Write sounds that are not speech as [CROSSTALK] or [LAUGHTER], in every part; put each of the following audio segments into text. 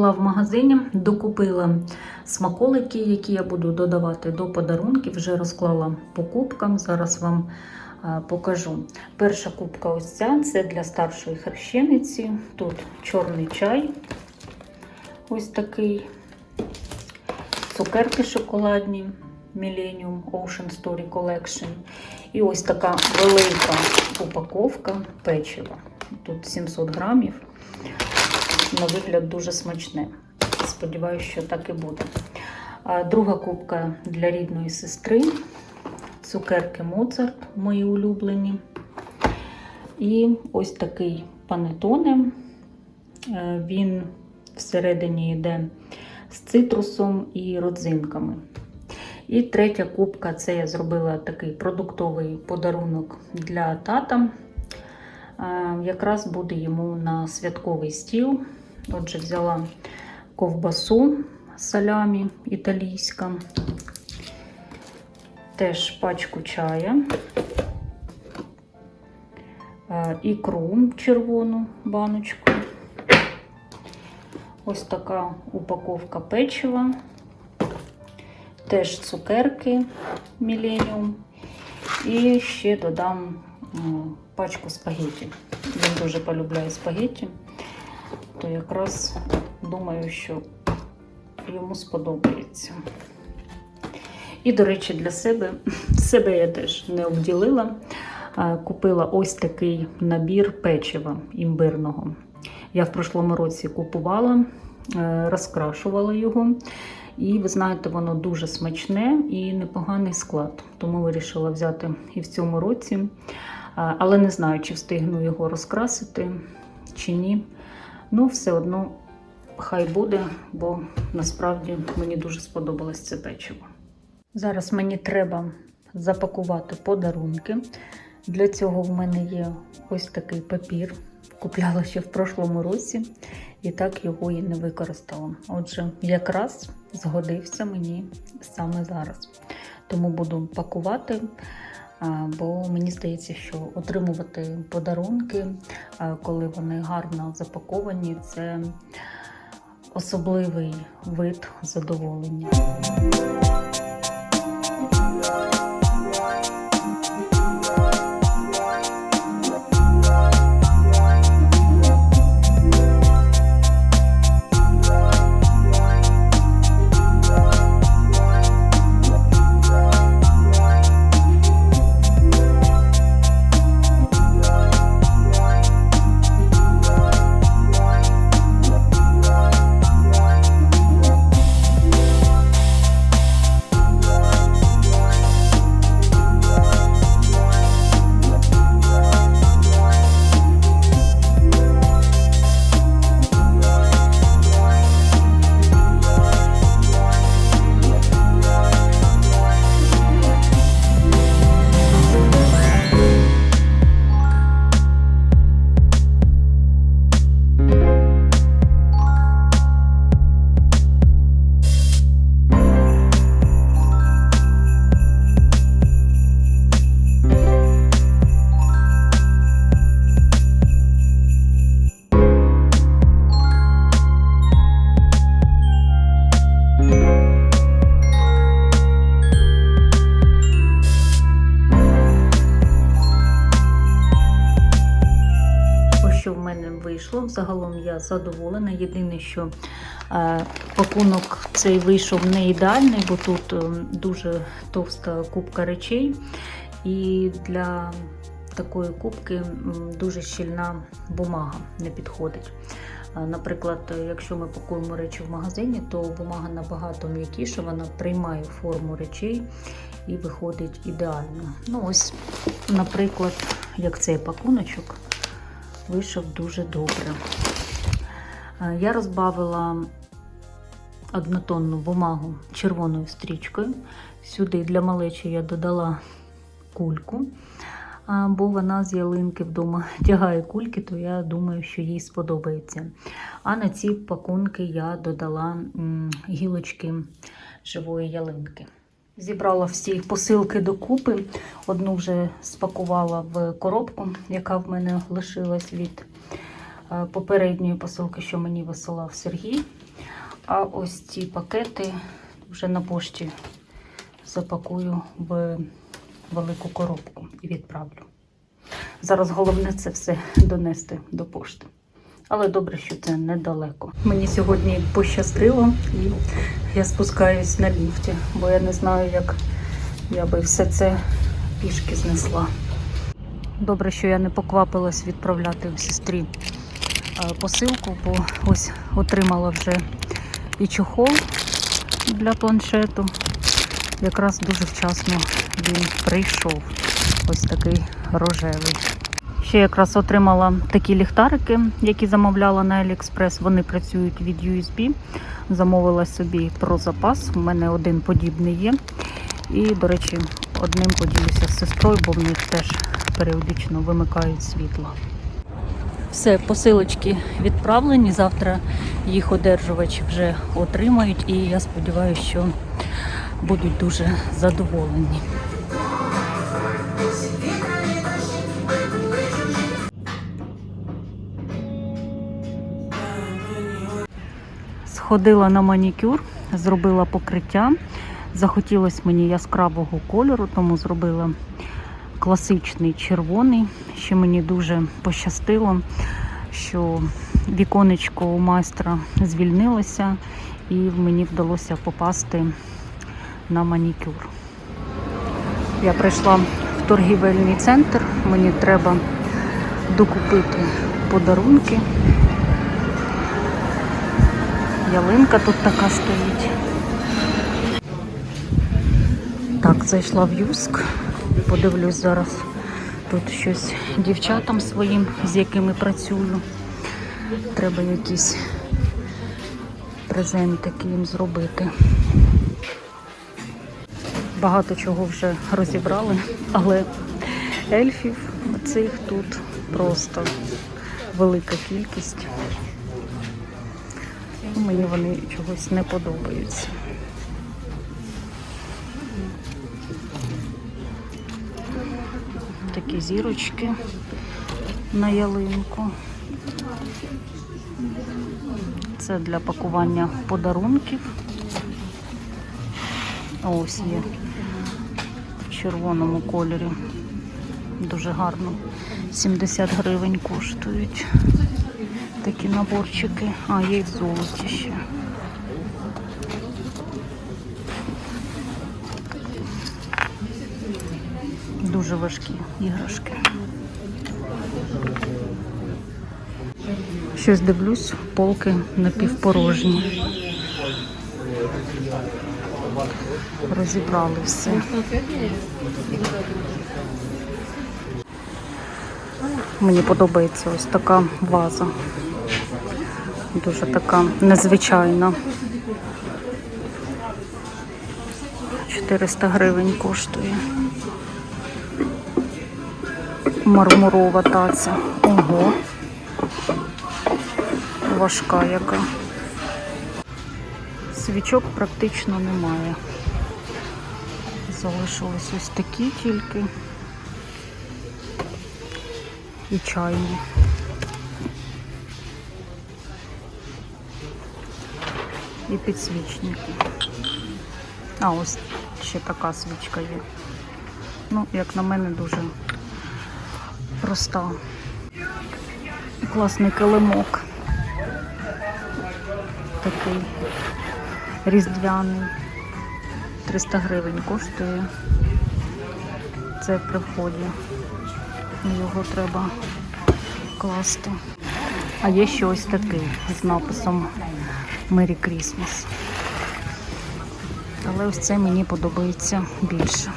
Була в магазині, докупила смаколики, які я буду додавати до подарунків. Вже розклала по кубкам. Зараз вам е, покажу. Перша кубка ось ця це для старшої хрещениці. Тут чорний чай. Ось такий. Цукерки шоколадні Millennium Ocean Story Collection. І ось така велика упаковка печива. Тут 700 грамів. На вигляд дуже смачне. Сподіваюся, що так і буде. Друга кубка для рідної сестри. Цукерки Моцарт, мої улюблені. І ось такий панетоне. Е, Він всередині йде з цитрусом і родзинками. І третя кубка це я зробила такий продуктовий подарунок для тата. Е, Якраз буде йому на святковий стіл. Отже, взяла ковбасу салямі італійська, теж пачку чая, е, ікру червону баночку. Ось така упаковка печива, теж цукерки Millennium. І ще додам пачку спагетті. Він дуже полюбляє спагетті, то якраз думаю, що йому сподобається. І, до речі, для себе [LAUGHS] себе я теж не обділила. Купила ось такий набір печива імбирного. Я в прошлому році купувала, е, розкрашувала його. І ви знаєте, воно дуже смачне і непоганий склад. Тому вирішила взяти і в цьому році. Але не знаю, чи встигну його розкрасити, чи ні. Ну, все одно хай буде, бо насправді мені дуже сподобалось це печиво. Зараз мені треба запакувати подарунки. Для цього в мене є ось такий папір. Купляла ще в прошлому році і так його і не використала. Отже, якраз згодився мені саме зараз. Тому буду пакувати, бо мені здається, що отримувати подарунки, коли вони гарно запаковані, це особливий вид задоволення. Я задоволена. Єдине, що е, пакунок цей вийшов не ідеальний, бо тут е, дуже товста кубка речей. І для такої кубки дуже щільна бумага не підходить. Е, Наприклад, якщо ми пакуємо речі в магазині, то бумага набагато м'якіша, вона приймає форму речей і виходить ідеально. Ну, ось, наприклад, як цей пакуночок вийшов дуже добре. Е, Я розбавила однотонну бумагу червоною стрічкою. Сюди для малечі я додала кульку, бо вона з ялинки вдома [LAUGHS] тягає кульки, то я думаю, що їй сподобається. А на ці пакунки я додала гілочки живої ялинки. Зібрала всі посилки докупи. Одну вже спакувала в коробку, яка в мене лишилась від попередньої посилки, що мені висилав Сергій. А ось ці пакети вже на пошті запакую в велику коробку і відправлю. Зараз головне це все донести до пошти. Але добре, що це недалеко. Мені сьогодні пощастило, і я спускаюсь на ліфті, бо я не знаю, як я би все це пішки знесла. Добре, що я не поквапилась відправляти сестрі е, посилку, бо ось отримала вже і чохол для планшету. Якраз дуже вчасно він прийшов. Ось такий рожевий. Ще якраз отримала такі ліхтарики, які замовляла на AliExpress. Вони працюють від USB. Замовила собі про запас. У мене один подібний є. І, до речі, одним поділюся з сестрою, бо в них теж періодично вимикають світло. Все, посилочки відправлені. Завтра їх одержувачі вже отримають, і я сподіваюся, що будуть дуже задоволені. Сходила на манікюр, зробила покриття. Захотілося мені яскравого кольору, тому зробила класичний червоний. Ще мені дуже пощастило, що віконечко у майстра звільнилося і мені вдалося попасти на манікюр. Я прийшла в торгівельний центр, мені треба докупити подарунки. Ялинка тут така стоїть. Так, зайшла в Юск. Подивлюсь зараз тут щось дівчатам своїм, з якими працюю. Треба якісь презентики їм зробити. Багато чого вже розібрали, але ельфів цих тут просто велика кількість. Мені вони чогось не подобаються. Такі зірочки на ялинку. Це для пакування подарунків. Ось є в червоному кольорі. Дуже гарно. 70 гривень коштують такі наборчики. А, є й в золоті ще. Дуже важкі іграшки. Щось дивлюсь, полки напівпорожні. Розібрали все. Мені подобається ось така ваза. Дуже така незвичайна. 400 гривень коштує. Мармурова таця. Ого. Важка яка. Свічок практично немає. Залишились ось такі тільки. І чайні. І підсвічники. А ось ще така свічка є. Ну, як на мене, дуже проста. Класний килимок. Такий різдвяний. 300 гривень коштує. Це при вході. Його треба класти. А є ще ось такий з написом Merry Christmas. Але ось це мені подобається більше.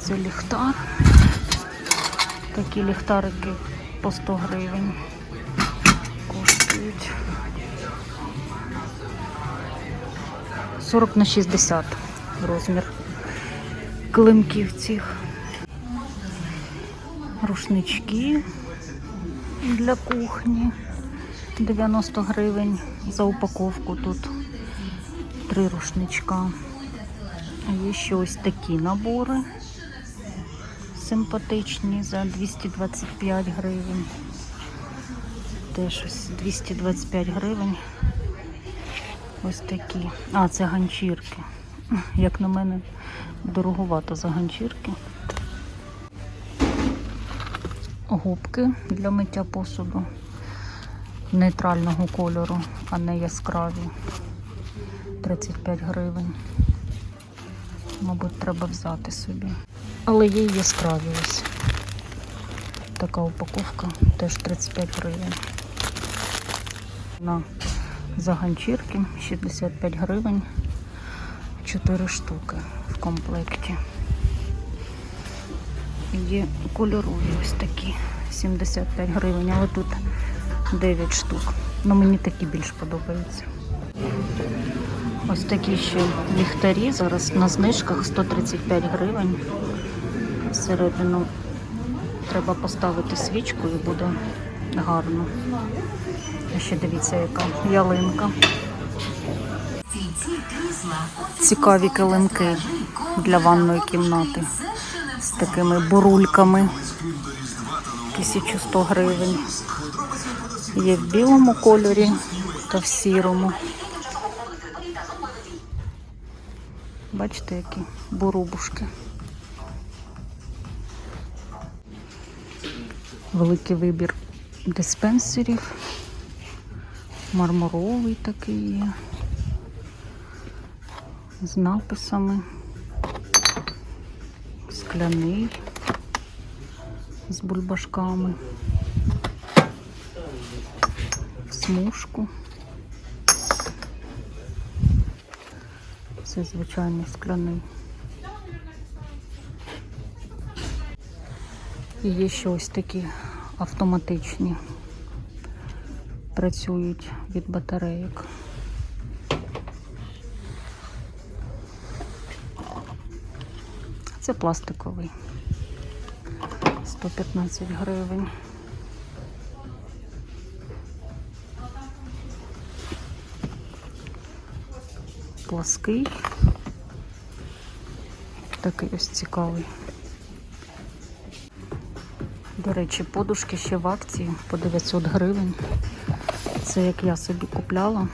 Це ліхтар. Такі ліхтарики по 100 гривень коштують. 40 на 60 розмір климків цих. Рушнички для кухні. 90 гривень за упаковку тут три рушничка. Є ще ось такі набори. Симпатичні за 225 гривень. Теж ось 225 гривень. Ось такі. А, це ганчірки. Як на мене, дороговато за ганчірки. Губки для миття посуду нейтрального кольору, а не яскраві. 35 гривень. Мабуть, треба взяти собі. Але є яскраві ось. Така упаковка теж 35 гривень. На заганчірки 65 гривень. 4 штуки в комплекті. Є кольорові ось такі 75 гривень, але тут 9 штук. Ну мені такі більш подобаються. Ось такі ще ліхтарі. Зараз на знижках 135 гривень. Всередину треба поставити свічку і буде гарно. А ще дивіться, яка ялинка. Цікаві килимки для ванної кімнати з такими бурульками. 1100 гривень. Є в білому кольорі та в сірому. Бачите, які бурубушки. Великий вибір диспенсерів. Мармуровий такий є. З написами. Скляний. З бульбашками. В смужку. Це звичайний скляний. І є ще ось такі автоматичні. Працюють від батарейок. Це пластиковий. 115 гривень. Плоский. Такий ось цікавий. До речі, подушки ще в акції по 900 гривень. Це як я собі купляла.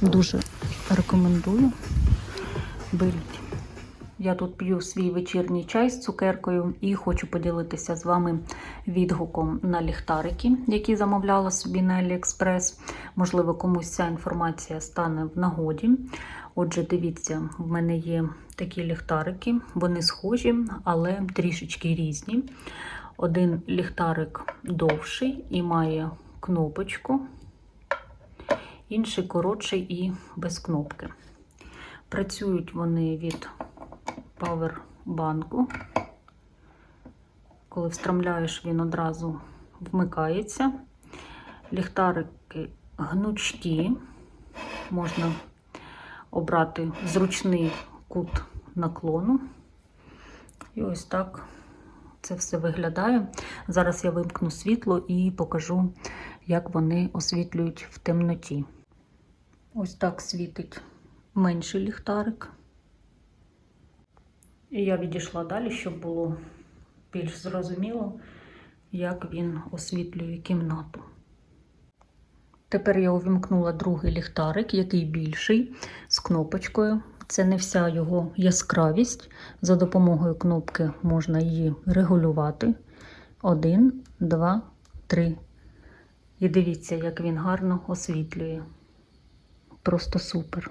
Дуже рекомендую. Беріть. Я тут п'ю свій вечірній чай з цукеркою і хочу поділитися з вами відгуком на ліхтарики, які замовляла собі на Aliexpress. Можливо, комусь ця інформація стане в нагоді. Отже, дивіться, в мене є такі ліхтарики, вони схожі, але трішечки різні. Один ліхтарик довший і має кнопочку, інший коротший і без кнопки. Працюють вони від павербанку. Коли встромляєш, він одразу вмикається. Ліхтарики гнучкі, можна обрати зручний кут наклону. І ось так це все виглядає. Зараз я вимкну світло і покажу, як вони освітлюють в темноті. Ось так світить менший ліхтарик. І я відійшла далі, щоб було більш зрозуміло, як він освітлює кімнату. Тепер я увімкнула другий ліхтарик, який більший, з кнопочкою. Це не вся його яскравість. За допомогою кнопки можна її регулювати. Один, два, три. І дивіться, як він гарно освітлює. Просто супер.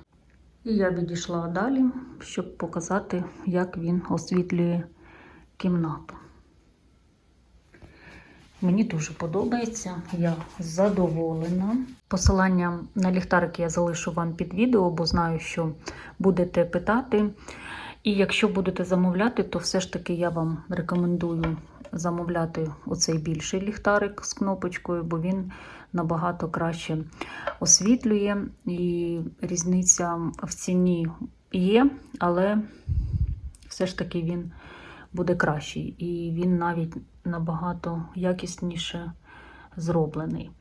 І я відійшла далі, щоб показати, як він освітлює кімнату. Мені дуже подобається, я задоволена. Посилання на ліхтарики я залишу вам під відео, бо знаю, що будете питати. І якщо будете замовляти, то все ж таки я вам рекомендую замовляти оцей більший ліхтарик з кнопочкою, бо він набагато краще освітлює. І різниця в ціні є, але все ж таки він буде кращий. І він навіть набагато якісніше зроблений.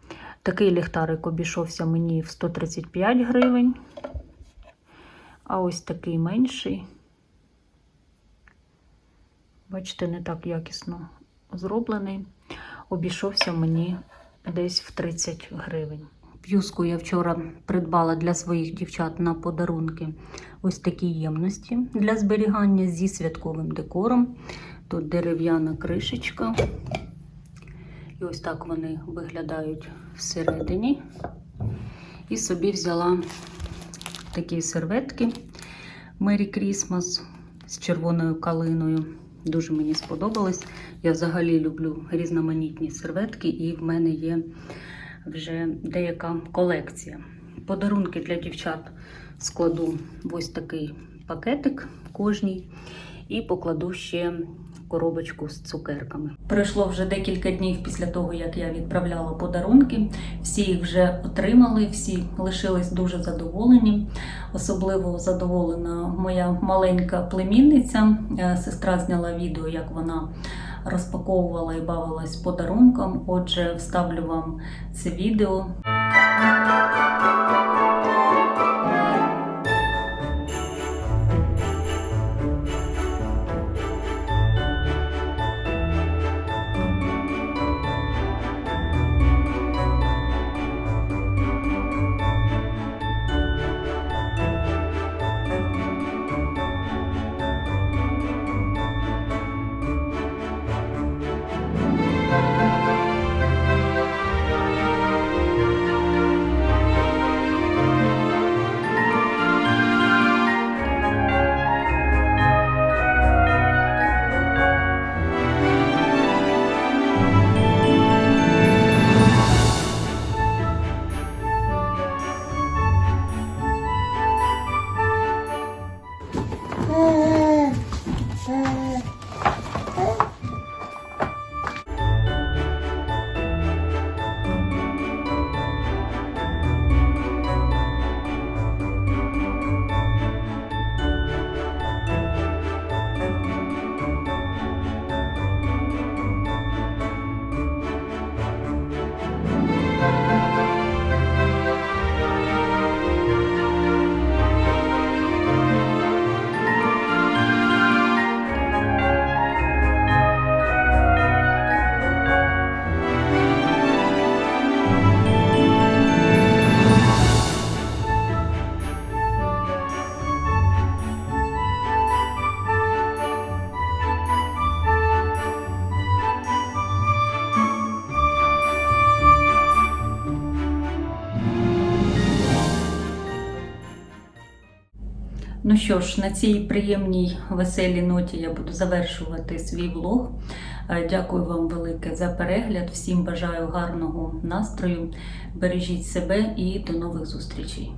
Такий ліхтарик обійшовся мені в 135 гривень, а ось такий менший Бачите, не так якісно зроблений. Обійшовся мені десь в 30 гривень. П'юску я вчора придбала для своїх дівчат на подарунки ось такі ємності для зберігання зі святковим декором. Тут дерев'яна кришечка. І ось так вони виглядають всередині. І собі взяла такі серветки Merry Christmas з червоною калиною. Дуже мені сподобалось. Я взагалі люблю різноманітні серветки, і в мене є вже деяка колекція. Подарунки для дівчат складу ось такий пакетик кожній і покладу ще коробочку з цукерками. Пройшло вже декілька днів після того, як я відправляла подарунки. Всі їх вже отримали, всі лишились дуже задоволені. Особливо задоволена моя маленька племінниця. Е, Сестра зняла відео, як вона розпаковувала і бавилась подарунком. Отже, вставлю вам це відео. Що ж, на цій приємній веселій ноті я буду завершувати свій влог. Е, Дякую вам велике за перегляд. Всім бажаю гарного настрою. Бережіть себе і до нових зустрічей.